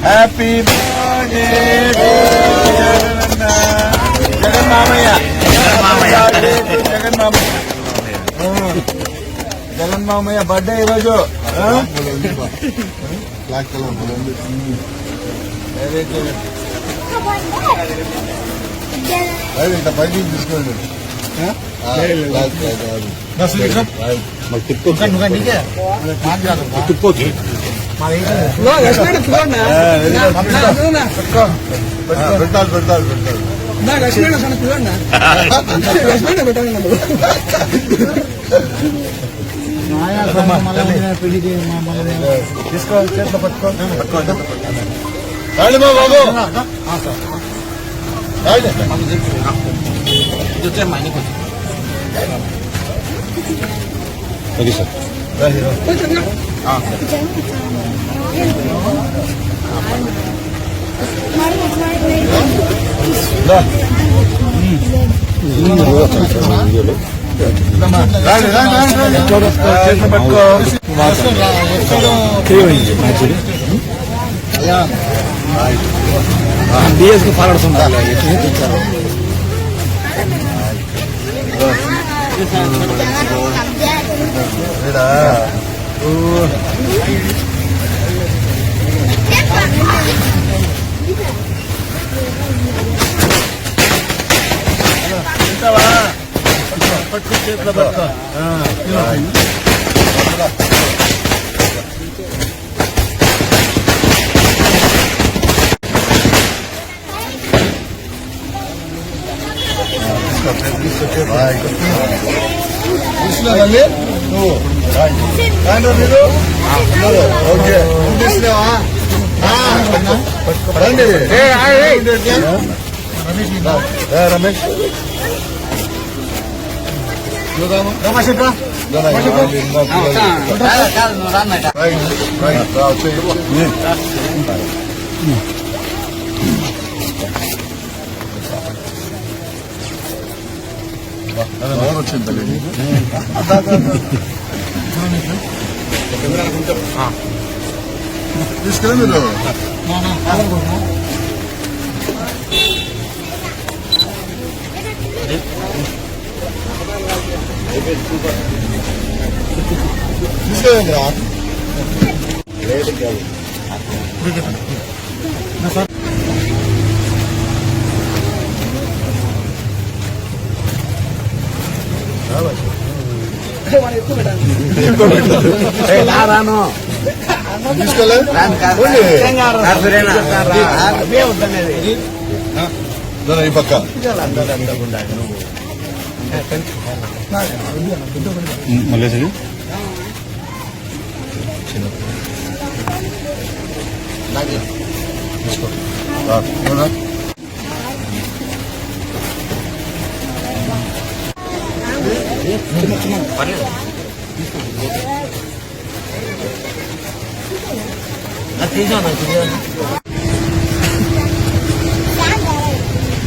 Happy birthday Jagan మామయ్య జగన్ మామయ్య జగన్ మామయ్య బర్త్డే ఈరోజు వెరీ గుడ్ ఇంత పైకి తీసుకోండి పెట్టాలి పెట్టాలి పెట్టాలి తీసుకో చేతిలో పట్టుకో. రాండి బాబు రాండి ఓకే సార్. రా హీరో రా రాండి రాండి రాండి ఓకే సార్ డిఎస్కి పాలాడుతున్నా ఈడ. ఊ. తింటావా? పట్టుకో, పట్టుకో, చేతిలో పట్టుకో. ఆ, తిను. నువ్వు మీరు ఓకే తీసుకున్నావా రమేష్ రమేష్ రైట్, రైట్, వచ్చింది తల్లి అదా, అదా, అదా. తీసుకెళ్ళి మీరు తీసుకెళ్ళండి రా తీసుకెళ్ళే ఈ పక్క మళ్ళీ రా, నువ్వు రా.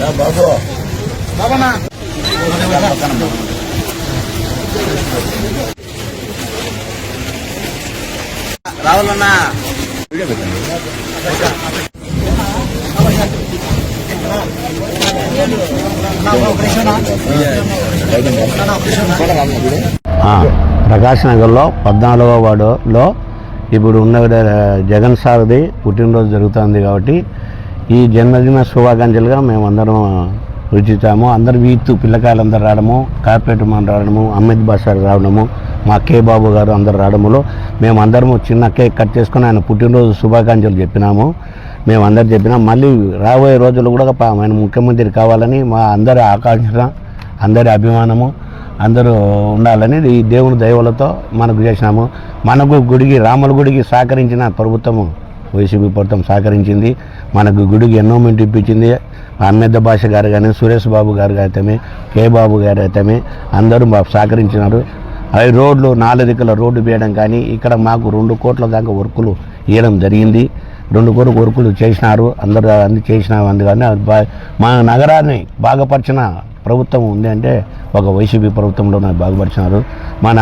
రా, బాబు రావాలన్నా ప్రకాశ్ నగర్లో పద్నాలుగో వార్డులో ఇప్పుడు ఉన్న జగన్ సార్ది పుట్టినరోజు జరుగుతుంది కాబట్టి ఈ జన్మదిన శుభాకాంక్షలుగా మేమందరం రుచితాము. అందరు వీతు పిల్లకాయలందరూ రావడము కార్పొరేట్ మన రావడము అమిత్ బాషార్ రావడము మా కే బాబు గారు అందరు రావడములో మేమందరము చిన్న కేక్ కట్ చేసుకుని ఆయన పుట్టినరోజు శుభాకాంక్షలు చెప్పినాము. మేమందరు చెప్పినాం. మళ్ళీ రాబోయే రోజులు కూడా ఆయన ముఖ్యమంత్రి కావాలని మా అందరి ఆకాంక్ష అందరి అభిమానము అందరూ ఉండాలని ఈ దేవుని దైవులతో మనకు చేసినాము. మనకు గుడికి రాముల గుడికి సహకరించిన ప్రభుత్వము వైసీపీ ప్రభుత్వం సహకరించింది. మనకు గుడికి ఎన్నోమెంట్ ఇప్పించింది. అమ్మెద్ద భాష గారు కానీ సురేష్ బాబు గారు అయితేమే కే బాబు గారు అయితేమే అందరూ మాకు సహకరించినారు. అవి రోడ్లు నాలుగు రోడ్డు వేయడం కానీ ఇక్కడ మాకు రెండు కోట్ల దాకా వర్కులు ఇవ్వడం జరిగింది. రెండు కోట్ల వర్కులు చేసినారు. అందరూ అన్ని చేసినారు అందుకని మా నగరాన్ని బాగుపరిచిన ప్రభుత్వం ఉంది అంటే ఒక వైసీపీ ప్రభుత్వంలోనే బాగుపరిచినారు. మన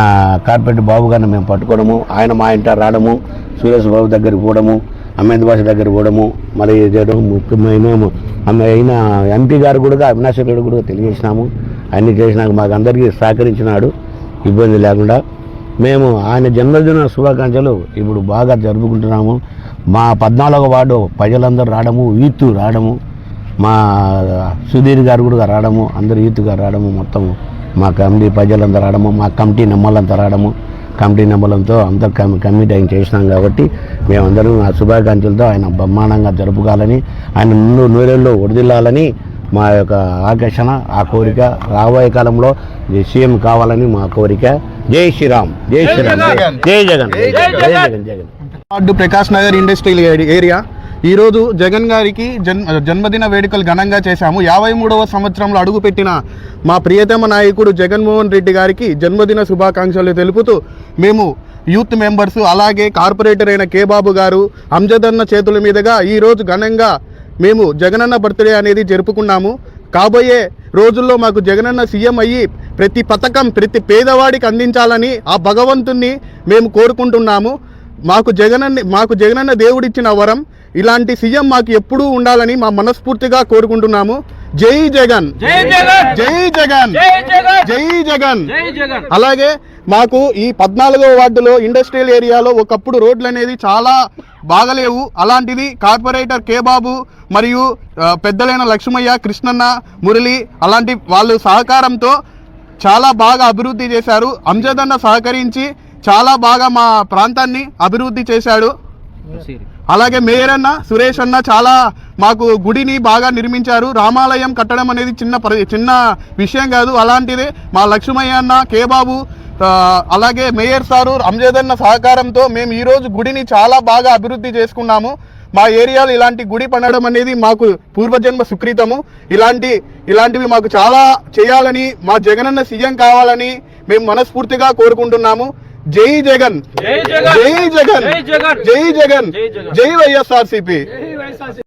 కార్పొరేట్ బాబు గారిని మేము పట్టుకోవడము ఆయన మా ఇంట రావడము సురేష్ బాబు దగ్గరికి పోవడము అమేద్ భాష దగ్గరికి పోవడము మరి చేయడం ముఖ్యమైన ఆమె అయిన ఎంపీ గారు కూడా అవినాష్ రెడ్డి కూడా తెలియజేసినాము. అన్ని చేసినాక మాకు అందరికీ సహకరించినాడు. ఇబ్బంది లేకుండా మేము ఆయన జన్మదిన శుభాకాంక్షలు ఇప్పుడు బాగా జరుపుకుంటున్నాము. మా పద్నాలుగో వార్డు ప్రజలందరూ రావడము వీత్తు రావడము మా సుధీర్ గారు కూడా రావడము అందరు ఈతుగా రావడము మొత్తము మా కమిటీ ప్రజలంతా రావడము మా కమిటీ నెమ్మలంతా రావడము కమిటీ నెంబర్లతో అందరు కమి కమిటీ ఆయన చేసినాం కాబట్టి మేమందరం ఆ శుభాకాంక్షలతో ఆయన బ్రహ్మాండంగా జరుపుకోవాలని ఆయన నూరు నూరేళ్ళు వడిదిల్లాలని మా యొక్క ఆకర్షణ ఆ కోరిక రాబోయే కాలంలో సీఎం కావాలని మా కోరిక. జై శ్రీరామ్ జై శ్రీరామ్ జై జగన్ జై జగన్ జగన్ ప్రకాష్ నగర్ ఇండస్ట్రియల్ ఏరియా. ఈరోజు జగన్ గారికి జన్ జన్మదిన వేడుకలు ఘనంగా చేశాము. యాభై మూడవ సంవత్సరంలో అడుగుపెట్టిన మా ప్రియతమ నాయకుడు జగన్మోహన్ రెడ్డి గారికి జన్మదిన శుభాకాంక్షలు తెలుపుతూ మేము యూత్ మెంబర్స్ అలాగే కార్పొరేటర్ అయిన కే బాబు గారు అంజదన్న చేతుల మీదుగా ఈరోజు ఘనంగా మేము జగనన్న బర్త్డే అనేది జరుపుకున్నాము. కాబోయే రోజుల్లో మాకు జగనన్న సీఎం అయ్యి ప్రతి పథకం ప్రతి పేదవాడికి అందించాలని ఆ భగవంతుణ్ణి మేము కోరుకుంటున్నాము. మాకు జగనన్న మాకు జగనన్న దేవుడిచ్చిన వరం ఇలాంటి సీఎం మాకు ఎప్పుడూ ఉండాలని మా మనస్ఫూర్తిగా కోరుకుంటున్నాము. జై జగన్. జై జగన్. జై జగన్. జై జగన్. అలాగే మాకు ఈ పద్నాలుగో వార్డులో ఇండస్ట్రియల్ ఏరియాలో ఒకప్పుడు రోడ్లు అనేది చాలా బాగలేవు. అలాంటిది కార్పొరేటర్ కే బాబు మరియు పెద్దలైన లక్ష్మయ్య కృష్ణన్న మురళి అలాంటి వాళ్ళు సహకారంతో చాలా బాగా అభివృద్ధి చేశారు. అంజదన్న సహకరించి చాలా బాగా మా ప్రాంతాన్ని అభివృద్ధి చేశాడు. అలాగే మేయర్ అన్న సురేష్ అన్న చాలా మాకు గుడిని బాగా నిర్మించారు. రామాలయం కట్టడం అనేది చిన్న పరి చిన్న విషయం కాదు అలాంటిదే. మా లక్ష్మయ్య అన్న కే బాబు అలాగే మేయర్ సారు అంజదన్న సహకారంతో మేము ఈరోజు గుడిని చాలా బాగా అభివృద్ధి చేసుకున్నాము. మా ఏరియాలో ఇలాంటి గుడి పండడం అనేది మాకు పూర్వజన్మ సుకృతము. ఇలాంటి ఇలాంటివి మాకు చాలా చేయాలని మా జగనన్న సీఎం కావాలని మేము మనస్ఫూర్తిగా కోరుకుంటున్నాము. జై జగన్ జై జగన్ జై జగన్ జై జగన్ జై వైఎస్ఆర్సీపీ